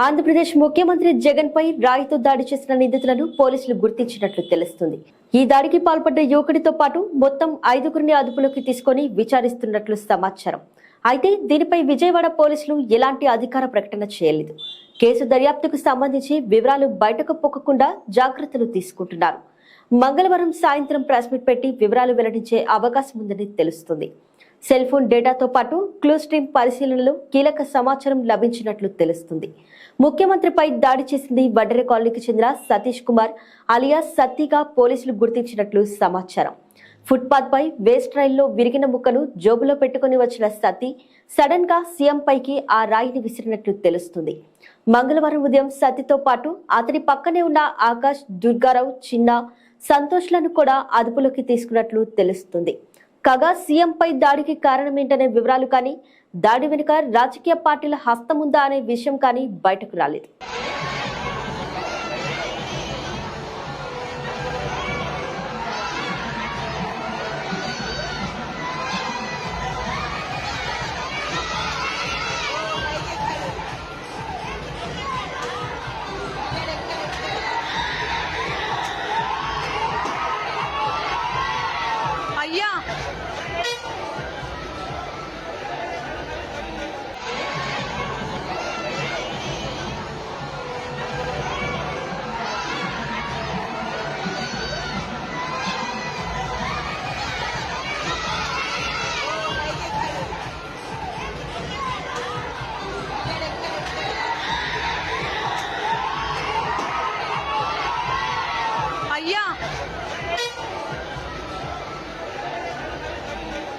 ఆంధ్రప్రదేశ్ ముఖ్యమంత్రి జగన్ పై రాయితో దాడి చేసిన నిందితులను పోలీసులు గుర్తించినట్లు తెలుస్తుంది. ఈ దాడికి పాల్పడ్డ యువకుడితో పాటు మొత్తం ఐదుగురిని అదుపులోకి తీసుకొని విచారిస్తున్నట్లు సమాచారం. అయితే దీనిపై విజయవాడ పోలీసులు ఎలాంటి అధికార ప్రకటన చేయలేదు. కేసు దర్యాప్తుకు సంబంధించి వివరాలు బయటకు పొక్కకుండా జాగ్రత్తలు తీసుకుంటున్నారు. మంగళవారం సాయంత్రం ప్రెస్ మీట్ పెట్టి వివరాలు వెల్లడించే అవకాశం ఉందని తెలుస్తుంది. సెల్ ఫోన్ డేటాతో పాటు క్లూ స్ట్రీమ్ పరిశీలనలో కీలక సమాచారం లభించినట్లు తెలుస్తుంది. ముఖ్యమంత్రిపై దాడి చేసింది వడ్డెర కాలనీకి చెందిన సతీష్ కుమార్ అలియాస్ సత్తిగా పోలీసులు గుర్తించినట్లు సమాచారం. ఫుట్పాత్ పై వేస్ట్ రైల్లో విరిగిన ముక్కను జోబులో పెట్టుకుని వచ్చిన సతీ సడన్గా సీఎం పైకి ఆ రాయిని విసిరినట్లు తెలుస్తుంది. మంగళవారం ఉదయం సతీతో పాటు అతని పక్కనే ఉన్న ఆకాష్ దుర్గారావు చిన్న సంతోష్లను కూడా అదుపులోకి తీసుకున్నట్లు తెలుస్తుంది. కాగా సీఎంపై దాడికి కారణమేంటనే వివరాలు కానీ దాడి వెనుక రాజకీయ పార్టీల హస్తముందా అనే విషయం కానీ బయటకు రాలేదు. 一样